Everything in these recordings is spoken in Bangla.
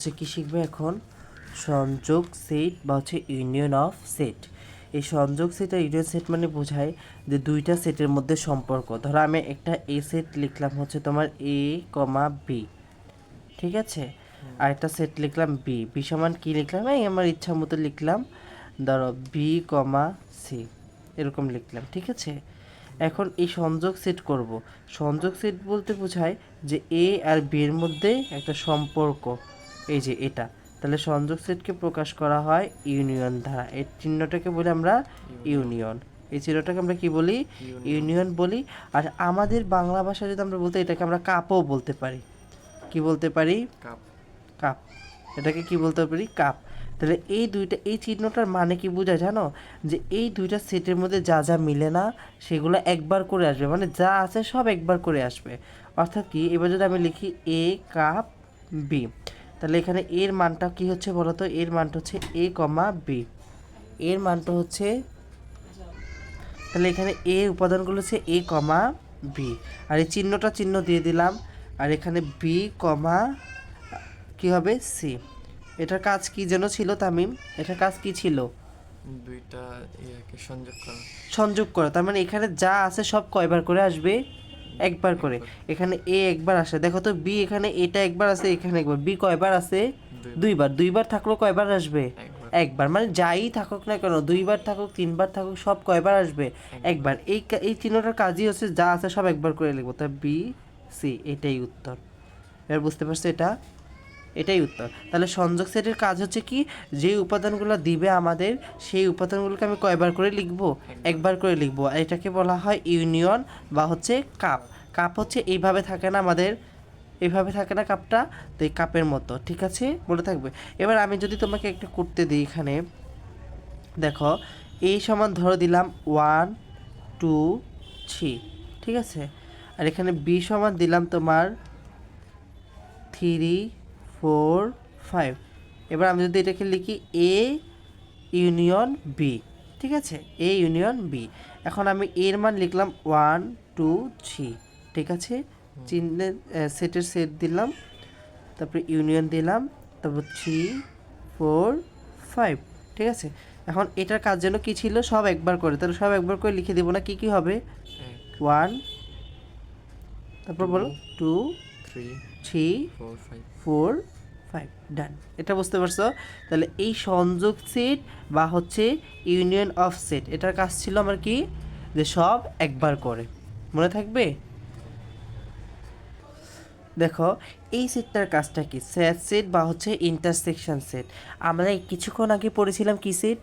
হচ্ছে কি শিখবে এখন? সংযোগ সেট বা হচ্ছে ইউনিয়ন অফ সেট এই সংযোগ সেট আর ইউনিয়ন সেট মানে বোঝায় যে দুইটা সেটের মধ্যে সম্পর্ক। ধরো আমি একটা এ সেট লিখলাম হচ্ছে তোমার এ কমা বি ঠিক আছে? আর একটা সেট লিখলাম বি বি সমান কী লিখলাম? এই আমার ইচ্ছা মতো লিখলাম ধরো বি কমা সি এরকম লিখলাম ঠিক আছে? এখন এই সংযোগ সেট করব। সংযোগ সেট বলতে বোঝায় যে এ আর বি এর মধ্যে একটা সম্পর্ক। এই যে এটা। তাহলে সংযোগ সেটকে প্রকাশ করা হয় ইউনিয়ন দ্বারা। এই চিহ্নটাকে বলি আমরা ইউনিয়ন। এই চিহ্নটাকে আমরা কি বলি? ইউনিয়ন বলি। আর আমাদের বাংলা ভাষায় যদি আমরা বলতে এটাকে আমরা কাপও বলতে পারি। কি বলতে পারি? কাপ। কাপ। এটাকে কি বলতে পারি? কাপ। তাহলে এই দুইটা এই চিহ্নটার মানে কি বোঝায় জানো? যে এই দুইটা সেটের মধ্যে যা যা মিলে না সেগুলো একবার করে আসবে। মানে যা আছে সব একবার করে আসবে। অর্থাৎ কি? এবার যদি আমি লিখি এ কাপ বি। তাহলে এখানে এর মানটা কি হচ্ছে বলো তো? এর মানটা হচ্ছে এ কমা বি এর মানটা হচ্ছে তাহলে এখানে এ উপাদানগুলো হচ্ছে এ কমা বি আর এই চিহ্নটা চিহ্ন দিয়ে দিলাম। আর এখানে বি কমা কি হবে? সি এটার কাজ কি যেন ছিল তামিম? এটার কাজ কি ছিল? দুইটা সংযোগ করা। সংযোগ করা। তার মানে এখানে যা আছে সব কয়বার করে আসবে? একবার করে। এখানে এ একবার আসে। দেখো তো বি এখানে এটা একবার আছে এখানে একবার। বি কয়বার আছে দুই দুইবার। দুইবার থাকলেও কয়বার আসবে? একবার। মানে যাই থাকুক না কেন দুইবার থাকুক তিনবার থাকুক সব কয়বার আসবে? একবার। এই এই চিহ্নটার কাজই হচ্ছে যা আছে সব একবার করে লিখব। তা বি সি এটাই উত্তর। এবার বুঝতে পারছ এটা? এটাই উত্তর। তাহলে সংযোগ সেটের কাজ হচ্ছে কি? যে উপাদানগুলো দিবে আমাদের, সেই উপাদানগুলোকে আমি কয়বার করে লিখব? একবার করে লিখব। আর এটাকে বলা হয় ইউনিয়ন বা হচ্ছে কাপ। কাপ হচ্ছে এইভাবে থাকে না আমাদের, এইভাবে থাকে না কাপটা? তো এই কাপের মতো, ঠিক আছে? বলে থাকবে? এবার আমি যদি তোমাকে একটা করতে দিই এখানে। দেখো এই সমান ধরো দিলাম ওয়ান, টু, থ্রি, ঠিক আছে? আর এখানে বি সমান দিলাম তোমার থ্রি ফোর ফাইভ। এবার আমি যদি এটাকে লিখি এ ইউনিয়ন বি ঠিক আছে? এ ইউনিয়ন বি এখন আমি এর মান লিখলাম ওয়ান টু থ্রি ঠিক আছে? চিহ্নের সেটের সেট দিলাম তারপরে ইউনিয়ন দিলাম তারপর থ্রি ফোর ফাইভ ঠিক আছে? এখন এটার কাজ যেন কি ছিল? সব একবার করে। তাহলে সব একবার করে লিখে দেবো না কি কি হবে? ওয়ান তারপর বলো two three three four five four five done এটা বুঝতে পারছ? তাহলে এই সংযোগ সেট বা হচ্ছে ইউনিয়ন অফ সেট এটার কাজ ছিল আমার কি? যে সব একবার করে। মনে থাকবে? দেখো এই সেটটার কাজটা কি? স্যাট সেট বা হচ্ছে ইন্টারসেকশন সেট আমরা কিছুক্ষণ আগে পড়েছিলাম কি সেট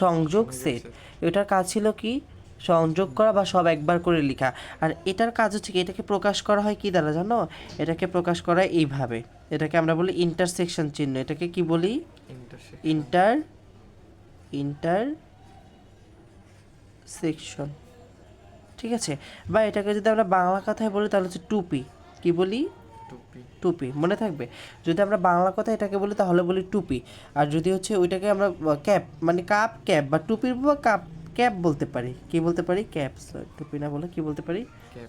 সংযোগ সেট এটার কাজ ছিল কি? সংযোগ করা বা সব একবার করে লেখা। আর এটার কাজ হচ্ছে কি এটাকে প্রকাশ করা হয় কি দ্বারা জানো? এটাকে প্রকাশ করা এইভাবে। এটাকে আমরা বলি ইন্টারসেকশন চিহ্ন। এটাকে কি বলি? ইন্টার ইন্টার সেকশন ঠিক আছে? বা এটাকে যদি আমরা বাংলা কথায় বলি তাহলে হচ্ছে টুপি। কি বলি? টুপি। টুপি। মনে থাকবে? যদি আমরা বাংলা কথা এটাকে বলি তাহলে বলি টুপি। আর যদি হচ্ছে ওইটাকে আমরা ক্যাপ মানে কাপ ক্যাপ বা টুপির বা কাপ ক্যাপ বলতে পারি। কি বলতে পারি? ক্যাপ টুপি না বলে কি বলতে পারি?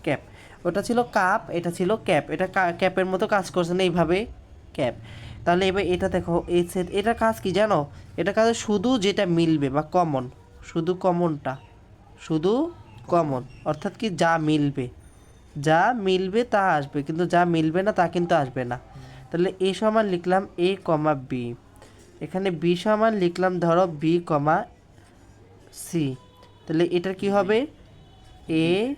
ক্যাপ। ওটা ছিল কাপ এটা ছিল ক্যাপ। এটা ক্যাপের মতো কাজ করছে না এইভাবে। ক্যাপ। তাহলে এবার এটা দেখো এই সেট এটা কাজ কি জানো? এটা কাজ শুধু যেটা মিলবে বা কমন শুধু কমনটা শুধু কমন অর্থাৎ কি যা মিলবে। যা মিলবে তা আসবে কিন্তু যা মিলবে না তা কিন্তু আসবে না। তাহলে এ সমান লিখলাম এ কমা বি। এখানে বি সমান লিখলাম ধরো বি কমা সি তাহলে এটার কি হবে? এ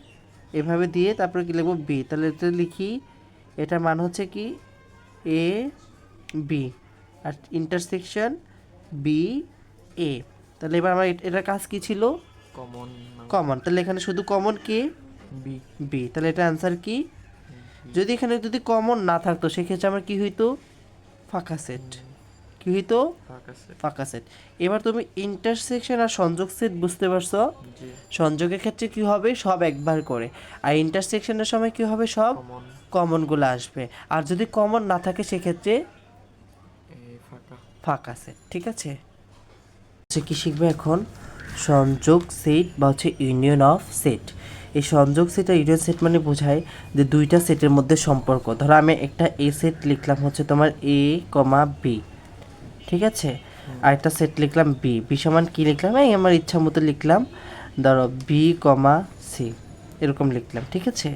এভাবে দিয়ে তারপরে কি লিখব? বি তাহলে এটা লিখি এটার মান হচ্ছে কি? এ বি আর ইন্টারসেকশন বি এ তাহলে এবার আমার এট- এটার কাজ কি ছিল? কমন কমন তাহলে এখানে শুধু কমন কে? বি বি তাহলে এটা অ্যান্সার কি? যদি এখানে যদি কমন না থাকতো সেক্ষেত্রে আমার কি হইতো? ফাঁকা সেট কি হইতো? ফাঁকা সেট এবার তুমি ইন্টারসেকশন আর সংযোগ সেট বুঝতে পারছ? সংযোগের ক্ষেত্রে কি হবে? সব একবার করে। আর ইন্টারসেকশনের সময় কি হবে? সব কমনগুলো আসবে। আর যদি কমন না থাকে সেক্ষেত্রে ফাঁকা। সেট ঠিক আছে? হচ্ছে কি শিখবে এখন? সংযোগ সেট বা হচ্ছে ইউনিয়ন অফ সেট এই সংযোগ সেট আর ইউনিয়ন সেট মানে বোঝায় যে দুইটা সেটের মধ্যে সম্পর্ক। ধরো আমি একটা এ সেট লিখলাম হচ্ছে তোমার এ কমা বি ঠিক আছে? আর একটা সেট লিখলাম বি বি সমান কী লিখলাম? এই আমার ইচ্ছা মতো লিখলাম। ধরো বি কমা সি এরকম লিখলাম ঠিক আছে?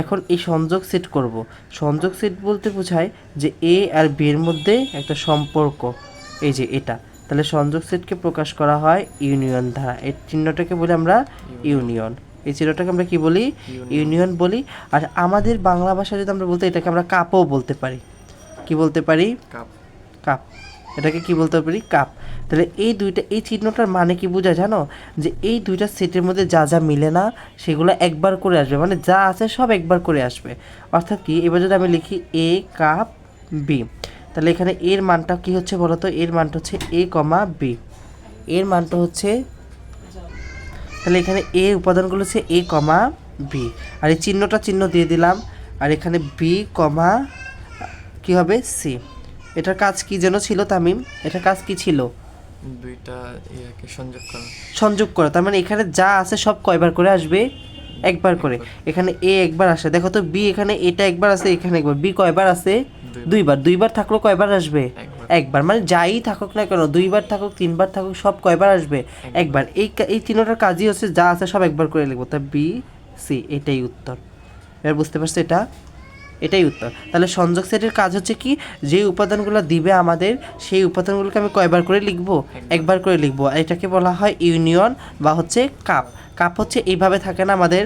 এখন এই সংযোগ সেট করব। সংযোগ সেট বলতে বোঝায় যে এ আর বি এর মধ্যে একটা সম্পর্ক। এই যে এটা। তাহলে সংযোগ সেটকে প্রকাশ করা হয় ইউনিয়ন দ্বারা। এই চিহ্নটাকে বলি আমরা ইউনিয়ন এই চিহ্নটাকে আমরা কি বলি? ইউনিয়ন বলি। আর আমাদের বাংলা ভাষায় যদি আমরা বলতে এটাকে আমরা কাপও বলতে পারি। কি বলতে পারি? কাপ কাপ এটাকে কি বলতে পারি? কাপ। তাহলে এই দুইটা, এই চিহ্নটার মানে কি বোঝা জানো? যে এই দুইটা সেটের মধ্যে যা যা মিলে না, সেগুলো একবার করে আসবে। মানে যা আছে সব একবার করে আসবে। অর্থাৎ কি? এবার যদি আমি লিখি এ কাপ বি তাহলে এখানে এর মানটা কি হচ্ছে বলো তো? এর মানটা হচ্ছে এ কমা বি এর মানটা হচ্ছে তাহলে এখানে এ উপাদানগুলো হচ্ছে এ কমা বি আর এই চিহ্নটা চিহ্ন দিয়ে দিলাম। আর এখানে বি কমা কি হবে? সি এটার কাজ কি যেন ছিল তামিম? এটার কাজ কি ছিল? দুইটা ইয়াকে সংযোগ করা। সংযোগ করা। তার মানে এখানে যা আছে সব কয়বার করে আসবে? একবার করে। এখানে এ একবার আসে। দেখো তো বি এখানে এটা একবার আছে এখানে একবার। বি কয়বার আছে? দুইবার। দুইবার। থাকল কয়বার আসবে? একবার। একবার। মানে যাই থাকুক না কেন দুইবার থাকুক তিনবার থাকুক সব কয়বার আসবে? একবার। এই এই তিনটার কাজই হচ্ছে যা আছে সব একবার করে লিখব। তা বি সি এটাই উত্তর। এবার বুঝতে পারছ এটা? এটাই উত্তর। তাহলে সংযোগ সেটের কাজ হচ্ছে কি? যে উপাদানগুলো দিবে আমাদের, সেই উপাদানগুলোকে আমি কয়বার করে লিখব? একবার করে লিখব। এটাকে বলা হয় ইউনিয়ন বা হচ্ছে কাপ। কাপ হচ্ছে এইভাবে থাকে না আমাদের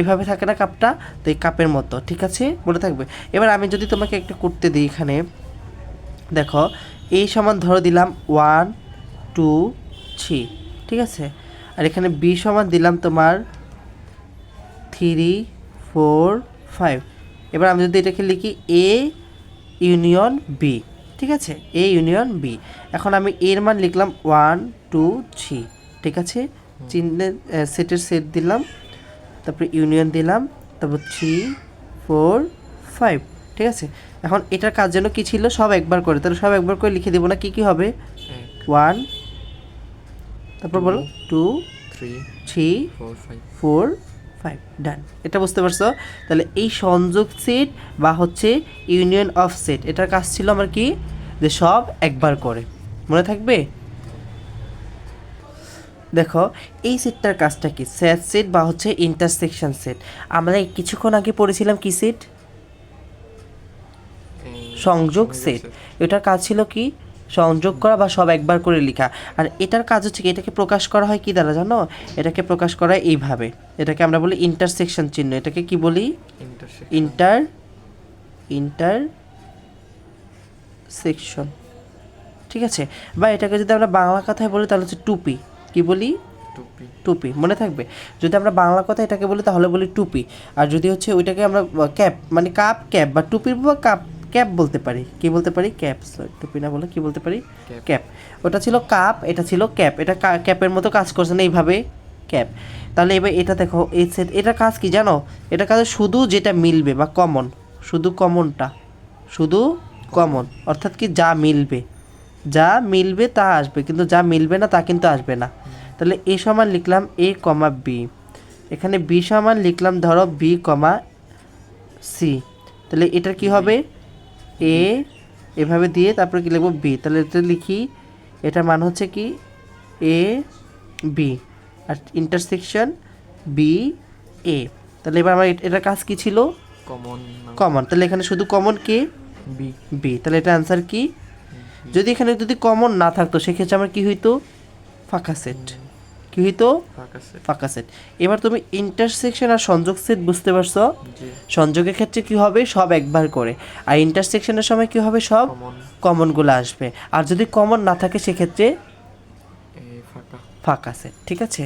এভাবে থাকে না কাপটা? তো এই কাপের মতো, ঠিক আছে? মনে থাকবে? এবার আমি যদি তোমাকে একটা করতে দিই এখানে। দেখো এই সমান ধরো দিলাম ওয়ান টু থ্রি ঠিক আছে? আর এখানে বি সমান দিলাম তোমার থ্রি ফোর ফাইভ এবার আমি যদি এটাকে লিখি এ ইউনিয়ন বি ঠিক আছে? এ ইউনিয়ন বি এখন আমি এর মান লিখলাম ওয়ান টু থ্রি ঠিক আছে? চিহ্নের সেটের সেট দিলাম তারপরে ইউনিয়ন দিলাম তারপর থ্রি ফোর ফাইভ ঠিক আছে? এখন এটার কাজ যেন কী ছিল? সব একবার করে। তাহলে সব একবার করে লিখে দেবো না কি কি হবে? ওয়ান তারপর বলো two three three five four five done এটা বুঝতে পারছ? তাহলে এই সংযোগ সেট বা হচ্ছে ইউনিয়ন অফ সেট এটার কাজ ছিল আমার কি? যে সব একবার করে। মনে থাকবে? দেখো এই সেটটার কাজটা কি? স্যাট সেট বা হচ্ছে ইন্টারসেকশন সেট আমরা কিছুক্ষণ আগে পড়েছিলাম কি সেট সংযোগ সেট এটার কাজ ছিল কি? সংযোগ করা বা সব একবার করে লেখা। আর এটার কাজ হচ্ছে কি এটাকে প্রকাশ করা হয় কি দ্বারা জানো? এটাকে প্রকাশ করা হয় এইভাবে। এটাকে আমরা বলি ইন্টারসেকশন চিহ্ন। এটাকে কি বলি? ইন্টার ইন্টার সেকশন ঠিক আছে? বা এটাকে যদি আমরা বাংলা কথায় বলি তাহলে হচ্ছে টুপি। কি বলি? টুপি। টুপি। মনে থাকবে? যদি আমরা বাংলা কথা এটাকে বলি তাহলে বলি টুপি। আর যদি হচ্ছে ওইটাকে আমরা ক্যাপ মানে কাপ ক্যাপ বা টুপির বা কাপ ক্যাপ বলতে পারি। কি বলতে পারি? ক্যাপ টুপি না বলে কি বলতে পারি? ক্যাপ। ওটা ছিল কাপ এটা ছিল ক্যাপ। এটা ক্যাপের মতো কাজ করছে না এইভাবে। ক্যাপ। তাহলে এবার এটা দেখো এই সেট এটা কাজ কি জানো? এটা কাজ শুধু যেটা মিলবে বা কমন শুধু কমনটা শুধু কমন অর্থাৎ কি যা মিলবে। যা মিলবে তা আসবে কিন্তু যা মিলবে না তা কিন্তু আসবে না। তাহলে এ সমান লিখলাম এ কমা বি। এখানে বি সমান লিখলাম ধরো বি কমা সি। তাহলে এটার কি হবে? এ এভাবে দিয়ে তারপরে কি লিখব বি? তাহলে এটা লিখি এটার মান হচ্ছে কি? A B. R intersection B A. তাহলে এবার আমার এট- এটার কাজ কি ছিল? কমন কমন তাহলে এখানে শুধু কমন কি? বি। বি। তাহলে এটা অ্যান্সার কি? যদি এখানে যদি কমন না থাকতো সেক্ষেত্রে আমার কি হইতো? ফাঁকা সেট কি হইতো ফাঁকা সেট এবার তুমি ইন্টারসেকশন আর সংযোগ সেট বুঝতে পারছ? সংযোগের ক্ষেত্রে কি হবে? সব একবার করে। আর ইন্টারসেকশনের সময় কি হবে? সব কমন কমনগুলো আসবে। আর যদি কমন না থাকে সেক্ষেত্রে ফাঁকা। সেট ঠিক আছে?